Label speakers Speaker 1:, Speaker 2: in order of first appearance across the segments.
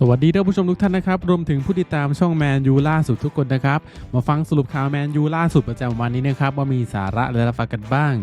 Speaker 1: สวัสดีท่านผู้ชมทุกท่านนะครับ รวมถึงผู้ติดตามช่องแมนยูล่าสุดทุกคนนะครับ มาฟังสรุปข่าวแมนยูล่าสุดประจำวันนี้นะครับ ว่ามีสาระและรับฟังกันบ้าง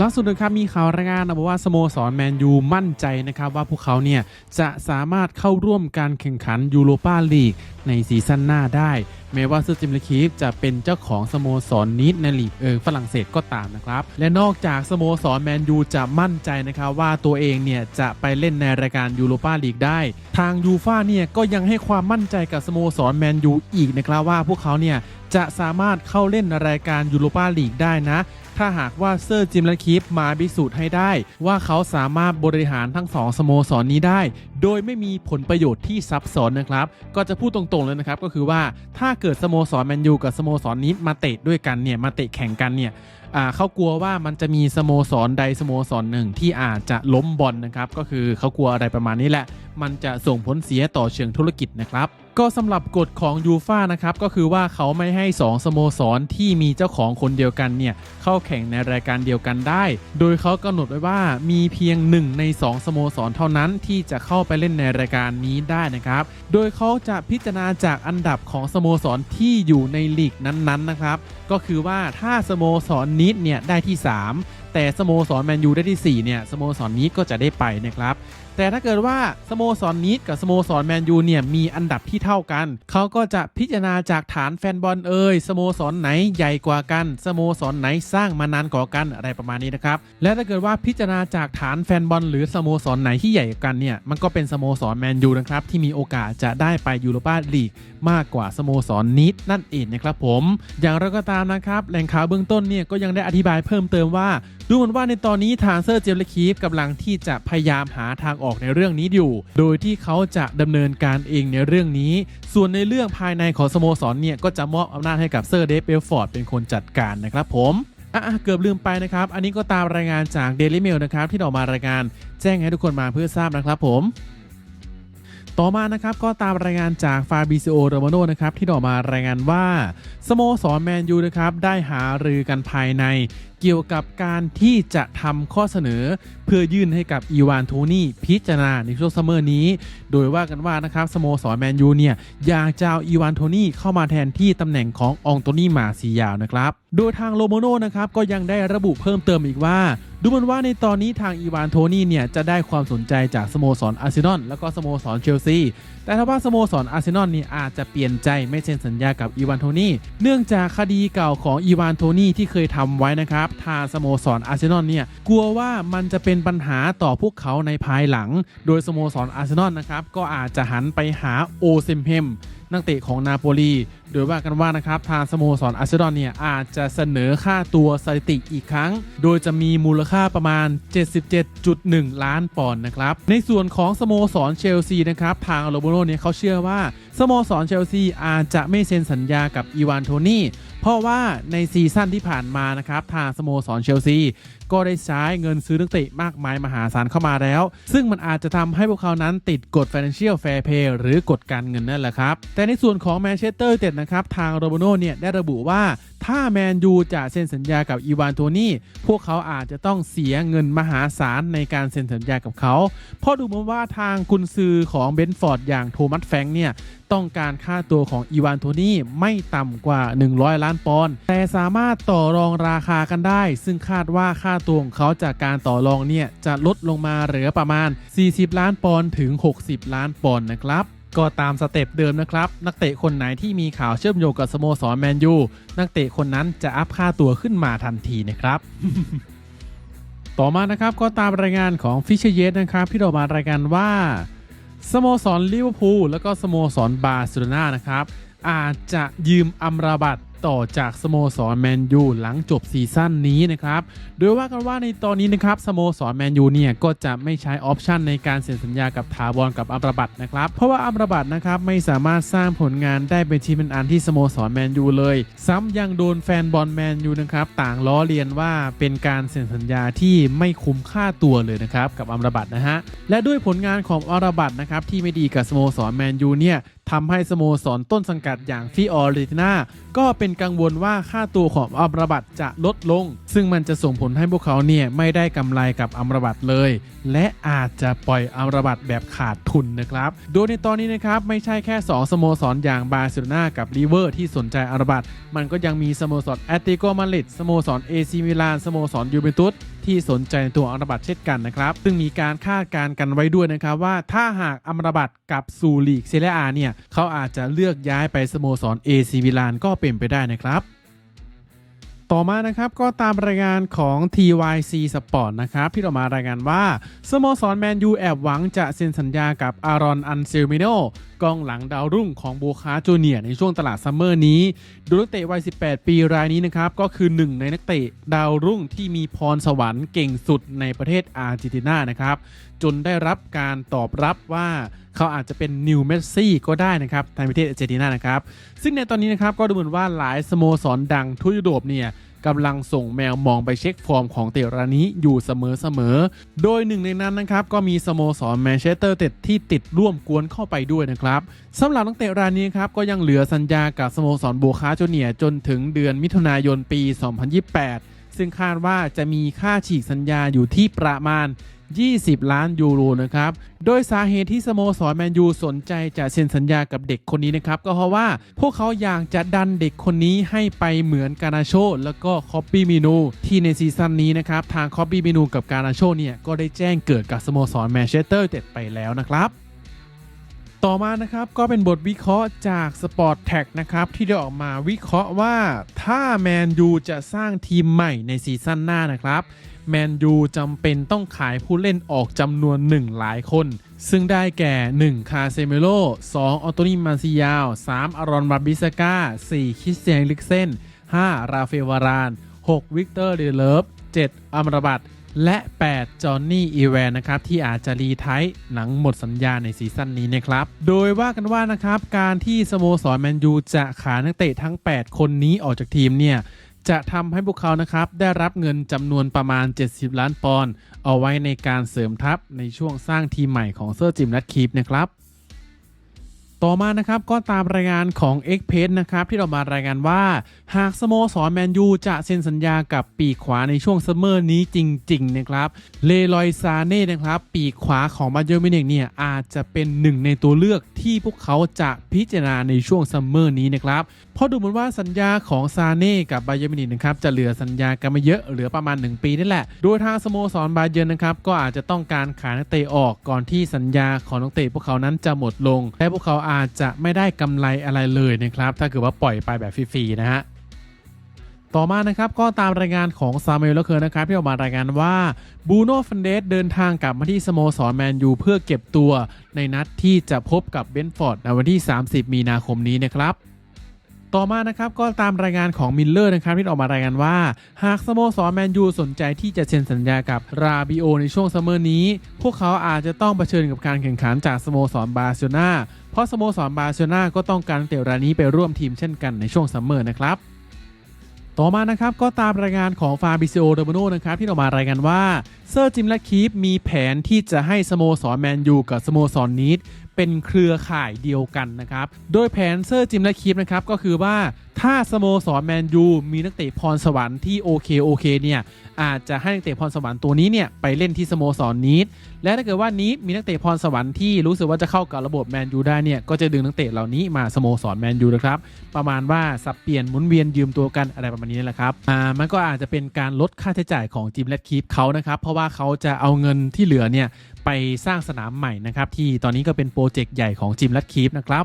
Speaker 1: ล่าสุดนะครับมีข่าวรายงานนะบอกว่าสโมสรแมนยูมั่นใจนะครับว่าพวกเขาเนี่ยจะสามารถเข้าร่วมการแข่งขันยูโรปาลีกในซีซั่นหน้าได้ แม้ว่าซอจิมเลคีฟจะเป็นเจ้าของสโมสรนิดในลีกเอิงฝรั่งเศสก็ตามนะครับ และนอกจากสโมสรแมนยูจะมั่นใจนะครับว่าตัวเองเนี่ยจะไปเล่นในรายการยูโรปาลีกได้ ทางยูฟ่าเนี่ยก็ยังให้ความมั่นใจกับสโมสรแมนยูอีกนะครับว่าพวกเขาเนี่ย จะสามารถเข้าเล่นรายการยูโรปาลีกได้นะ ถ้าหากว่าเซอร์จิมและคีฟมาพิสูจน์ให้ได้ ว่าเขาสามารถบริหารทั้งสองสโมสรนนี้ได้ โดยไม่มีผลประโยชน์ที่ซับซ้อนนะครับ ก็จะพูดตรงๆเลยนะครับ ก็คือว่าถ้าเกิดสโมสรแมนยูกับสโมสรนี้มาเตะด้วยกันเนี่ยมาเตะแข่งกันเนี่ยเขากลัวว่ามันจะมีสโมสรใดสโมสรหนึ่งที่อาจจะล้มบอลนะครับ ก็คือเขากลัวอะไรประมาณนี้แหละ มันจะส่งผลเสียต่อเชิงธุรกิจนะครับก็สำหรับกฎของยูฟ่านะครับก็คือว่าเขาไม่ให้ 2 สโมสรที่มีเจ้าของคนเดียวกันเนี่ยเข้าแข่งในรายการเดียวกันได้ โดยเขากำหนดไว้ว่ามีเพียง 1 ใน 2 สโมสรเท่านั้นที่จะเข้าไปเล่นในรายการนี้ได้นะครับ โดยเขาจะพิจารณาจากอันดับของสโมสรที่อยู่ในลีกนั้นๆนะครับ ก็คือว่าถ้าสโมสรนิดเนี่ยได้ที่ 3 แต่สโมสรแมนยูได้ที่4เนี่ยสโมสรนี้ก็จะได้ไปนะครับ แต่ถ้าเกิดว่าสโมสรนิดกับสโมสรแมนยูเนี่ยมีอันดับที่เท่ากัน เขาก็จะพิจารณาจากฐานแฟนบอลเอ่ยสโมสรไหนใหญ่กว่ากันสโมสรไหนสร้างมานานกว่ากันอะไรประมาณนี้นะครับและถ้าเกิดว่าพิจารณาจากฐานแฟนบอลหรือสโมสรไหนที่ใหญ่กว่ากันเนี่ยมันก็เป็นสโมสรแมนยูนะครับที่มีโอกาสจะได้ไปยูโรปาลีกมากกว่าสโมสรนิดนั่นเองนะครับผม อย่างไรก็ตามนะครับแหล่งข่าวเบื้องต้นเนี่ยก็ยังได้อธิบายเพิ่มเติมว่า ดูเหมือนว่าในตอนนี้ทางเซอร์เจมส์เลคีฟกำลังที่จะพยายามหาทางออกในเรื่องนี้อยู่ โดยที่เขาจะดำเนินการเองในเรื่องนี้ ส่วนในเรื่องภายในของสโมสรเนี่ยก็จะมอบอำนาจให้กับเซอร์เดฟเบลฟอร์ดเป็นคนจัดการนะครับผมอะอะเกือบลืมไปนะครับ อันนี้ก็ตามรายงานจาก Daily Mail นะครับ ที่ออกมารายงานแจ้งให้ทุกคนมาเพื่อทราบนะครับผม ต่อมานะครับก็ตามรายงานจากฟาบิซิโอโรมาโนนะครับที่ออกมารายงานว่าสโมสรแมนยูนะครับได้หารือกันภายในเกี่ยวกับการที่จะทำข้อเสนอ เพื่อยื่นให้กับอีวานโทนี่พิจารณาในช่วงซัมเมอร์นี้ โดยว่ากันว่านะครับสโมสรแมนยูเนี่ยอยากจะเอาอีวานโทนี่เข้ามาแทนที่ตำแหน่งขององโตนี่มาซียาวนะครับ โดยทางโลโมโนนะครับก็ยังได้ระบุเพิ่มเติมอีกว่าดูเหมือนว่าในตอนนี้ทางอีวานโทนี่เนี่ยจะได้ความสนใจจากสโมสรอาร์เซนอลแล้วก็สโมสรเชลซี แต่ถ้าว่าสโมสรอาร์เซนอลนี่อาจจะเปลี่ยนใจไม่เซ็นสัญญากับอีวานโทนี่ เนื่องจากคดีเก่าของอีวานโทนี่ที่เคยทำไว้นะครับทางสโมสรอาร์เซนอลเนี่ยกลัวว่ามันจะเป็นปัญหาต่อพวกเขาในภายหลัง โดยสโมสรอาร์เซนอลนะครับก็อาจจะหันไปหาโอเซมเฮมนักเตะของนาโปลี โดยว่ากันว่านะครับทางสโมสรอาร์เซนอลเนี่ยอาจจะเสนอค่าตัวสถิติอีกครั้ง โดยจะมีมูลค่าประมาณ 77.1 ล้านปอนด์นะครับ ในส่วนของสโมสรเชลซีนะครับทางโรโบโนเนี่ยเขาเชื่อว่าสโมสรเชลซีอาจจะไม่เซ็นสัญญากับอีวานโทนี่ เพราะว่าในซีซั่นที่ผ่านมานะครับทางสโมสรเชลซีก็ได้ใช้เงินซื้อนักเตะมากมายมหาศาลเข้ามาแล้ว ซึ่งมันอาจจะทำให้พวกเขานั้นติดกฎ Financial Fair Play หรือกฎการเงินนั่นแหละครับ แต่ในส่วนของแมนเชสเตอร์เต็ดนะครับ ทางโรบโนเนี่ยได้ระบุว่าถ้าแมนยูจะเซ็นสัญญากับอีวานโทนี่ พวกเขาอาจจะต้องเสียเงินมหาศาลในการเซ็นสัญญากับเขา เพราะดูเหมือนว่าทางกุนซือของเบนฟอร์ดอย่างโทมัสแฟงเนี่ยต้องการค่าตัวของอีวานโทนี่ไม่ต่ำกว่า 100 ล้านปอนด์แต่สามารถต่อรองราคากันได้ ซึ่งคาดว่าค่าตัวของเขาจากการต่อรองเนี่ยจะลดลงมาเหลือประมาณ 40 ล้านปอนด์ถึง 60 ล้านปอนด์นะครับก็ตามสเต็ปเดิมนะครับ นักเตะคนไหนที่มีข่าวเชื่อมโยงกับสโมสรแมนยูนักเตะคนนั้นจะอัพค่าตัวขึ้นมาทันทีนะครับต่อมานะครับก็ตามรายงานของฟิชเชเยสนะครับที่เรามารายงานว่าสโมสรลิเวอร์พูลแล้วก็สโมสรบาร์เซโลนานะครับอาจจะยืมอัมราบัต ต่อจากสโมสรแมนยูหลังจบซีซั่นนี้นะครับ โดยว่ากันว่าในตอนนี้นะครับสโมสรแมนยูเนี่ยก็จะไม่ใช้ออปชันในการเซ็นสัญญากับถาวรกับอัมราบัตนะครับ เพราะว่าอัมราบัตนะครับไม่สามารถสร้างผลงานได้เป็นทีมเป็นอันที่สโมสรแมนยูเลย ซ้ำยังโดนแฟนบอลแมนยูนะครับต่างล้อเลียนว่าเป็นการเซ็นสัญญาที่ไม่คุ้มค่าตัวเลยนะครับกับอัมราบัตนะฮะและด้วยผลงานของอัมราบัตนะครับที่ไม่ดีกับสโมสรแมนยูเนี่ย ทำให้สโมสรต้นสังกัดอย่างฟิออริตินาก็เป็นกังวลว่าค่าตัวของอัมรบัตจะลดลง ซึ่งมันจะส่งผลให้พวกเขาเนี่ยไม่ได้กำไรกับอัมรบัตเลย และอาจจะปล่อยอัมรบัตแบบขาดทุนนะครับ โดยในตอนนี้นะครับไม่ใช่แค่ 2 สโมสรอย่างบาร์เซโลนากับลิเวอร์ที่สนใจอัมรบัตมันก็ยังมีสโมสรแอตติโกมาดริดสโมสรเอซิมิลานสโมสรยูเวนตุส ที่สนใจในตัวอัมรบัตเช่นกันนะครับ ซึ่งมีการคาดการณ์กันไว้ด้วยนะครับว่าถ้าหากอัมรบัตกับซูลีกเซเรียอาเนี่ยเขาอาจจะเลือกย้ายไปสโมสรเอซิวิลานก็เป็นไปได้นะครับ ต่อมานะครับก็ตามรายงานของ TYC Sport นะครับที่ออกมารายงานว่า สโมสรแมนยูแอบหวังจะเซ็นสัญญากับอารอนอันเซลมิโนกองหลังดาวรุ่งของโบคาจูเนียในช่วงตลาดซัมเมอร์นี้โดยนักเตะวัย 18 ปีรายนี้นะครับ ก็คือหนึ่งในนักเตะดาวรุ่งที่มีพรสวรรค์เก่งสุดในประเทศอาร์เจนตินานะครับ จนได้รับการตอบรับว่า เขาอาจจะเป็นนิวเมสซี่ก็ได้นะครับในประเทศอาร์เจนตินานะครับ ซึ่งในตอนนี้นะครับก็ดูเหมือนว่าหลายสโมสรดังทั่วยุโรปเนี่ยกำลังส่งแมวมองไปเช็คฟอร์มของเตะรายนี้อยู่เสมอๆ โดยหนึ่งในนั้นนะครับก็มีสโมสรแมนเชสเตอร์เต็ดที่ติดร่วมกวนเข้าไปด้วยนะครับสำหรับนักเตะรายนี้ครับก็ยังเหลือสัญญากับสโมสรโบคาโจเนียจนถึงเดือนมิถุนายนปี 2028 ซึ่งคาดว่าจะมีค่าฉีกสัญญาอยู่ที่ประมาณ 20 ล้านยูโรนะครับ โดยสาเหตุที่สโมสรแมนยูสนใจจะเซ็นสัญญากับเด็กคนนี้นะครับ ก็เพราะว่าพวกเขาอยากจะดันเด็กคนนี้ให้ไปเหมือนกานาโช แล้วก็คอปปี้มินูที่ในซีซั่นนี้นะครับ ทางคอปปี้มินูกับกานาโชเนี่ย ก็ได้แจ้งเกิดกับสโมสรแมนเชสเตอร์เต็ดไปแล้วนะครับต่อมานะครับก็เป็นบทวิเคราะห์จาก Sport t a g นะครับที่ได้ออกมาวิเคราะห์ว่าถ้าแมนยูจะสร้างทีมใหม่ในซีซั่นหน้านะครับ แมนยูจำเป็นต้องขายผู้เล่นออกจำนวนหนึ่งหลายคน ซึ่งได้แก่ 1. คาเซเมโล 2. ออโตนิมาซิยาว 3. อารอนบาบิสกา 4. คริสเตียนลิกเซน 5. ราเฟลวาราน 6. วิกเตอร์เดเลฟ 7. อัมรบัตและ 8 จอห์นนี่ อีแวนนะครับ ที่อาจจะรีไทท์หนังหมดสัญญาในซีซั่นนี้นะครับ โดยว่ากันว่านะครับ การที่สโมสรแมนยูจะขายนักเตะทั้ง 8 คนนี้ออกจากทีมเนี่ย จะทำให้พวกเขานะครับได้รับเงินจำนวนประมาณ 70 ล้านปอนด์เอาไว้ในการเสริมทัพในช่วงสร้างทีมใหม่ของเซอร์จิมนัทคีปนะครับต่อมานะครับก็ตามรายงานของ x p a c e นะครับที่เรามารายงานว่า หากสโมสรแมนยูจะเซ็นสัญญากับปีขวาในช่วงซัมเมอร์นี้จริงๆนะครับเลลอยซาเน่นะครับปีขวาของบาเยอร์มิวนิกเนี่ยอาจจะเป็นหนึ่งในตัวเลือกที่พวกเขาจะพิจารณาในช่วงซัมเมอร์นี้นะครับ เพราะดูเหมือนว่าสัญญาของซาเน่กับบาเยอร์มินิกนะครับจะเหลือสัญญากันไม่เยอะเหลือประมาณ 1 ปีนี่แหละ โดยทางสโมสรบาเยอร์นนะครับก็อาจจะต้องการขายนักเตะออกก่อนที่สัญญาของนักเตะพวกเขานั้นจะหมดลง และพวกเขาอาจจะไม่ได้กำไรอะไรเลยนะครับถ้าเกิดว่าปล่อยไปแบบฟรีๆนะฮะต่อมานะครับก็ตามรายงานของซามูเอลเลเคอร์นะครับที่ออกมารายงานว่าบูโน่ฟันเดสเดินทางกลับมาที่สโมสรแมนยูเพื่อเก็บตัวในนัดที่จะพบกับเบนฟอร์ดในวันที่ 30 มีนาคมนี้นะครับ ต่อมานะครับก็ตามรายงานของมิลเลอร์นะครับที่ออกมารายงานว่า หากสโมสรแมนยูสนใจที่จะเซ็นสัญญากับราบิโอในช่วงซัมเมอร์นี้ พวกเขาอาจจะต้องเผชิญกับการแข่งขันจากสโมสรบาร์เซโลนาเพราะสโมสรบาร์เซโลนาก็ต้องการเตะรายนี้ไปร่วมทีมเช่นกันในช่วงซัมเมอร์นะครับต่อมานะครับก็ตามรายงานของฟาบิซิโอเดอโมโนนะครับที่ออกมารายงานว่าเซอร์จิมและคีฟมีแผนที่จะให้สโมสรแมนยูกับสโมสรนีด เป็นเครือข่ายเดียวกันนะครับ โดยแผนเซอร์จิมและคีฟนะครับก็คือว่า ถ้าสโมสรแมนยูมีนักเตะพรสวรรค์ที่โอเคโอเคเนี่ยอาจจะให้นักเตะพรสวรรค์ตัวนี้เนี่ยไปเล่นที่สโมสรนีดและถ้าเกิดว่านี้มีนักเตะพรสวรรค์ที่รู้สึกว่าจะเข้ากับระบบแมนยูได้เนี่ยก็จะดึงนักเตะเหล่านี้มาสโมสรแมนยูนะครับประมาณว่าสับเปลี่ยนหมุนเวียนยืมตัวกันอะไรประมาณนี้แหละครับอ่ามันก็อาจจะเป็นการลดค่าใช้จ่ายของจิมและคีฟเขานะครับเพราะว่าเขาจะเอาเงินที่เหลือเนี่ยไปสร้างสนามใหม่นะครับที่ตอนนี้ก็เป็นโปรเจกต์ใหญ่ของจิมและคีฟนะครับ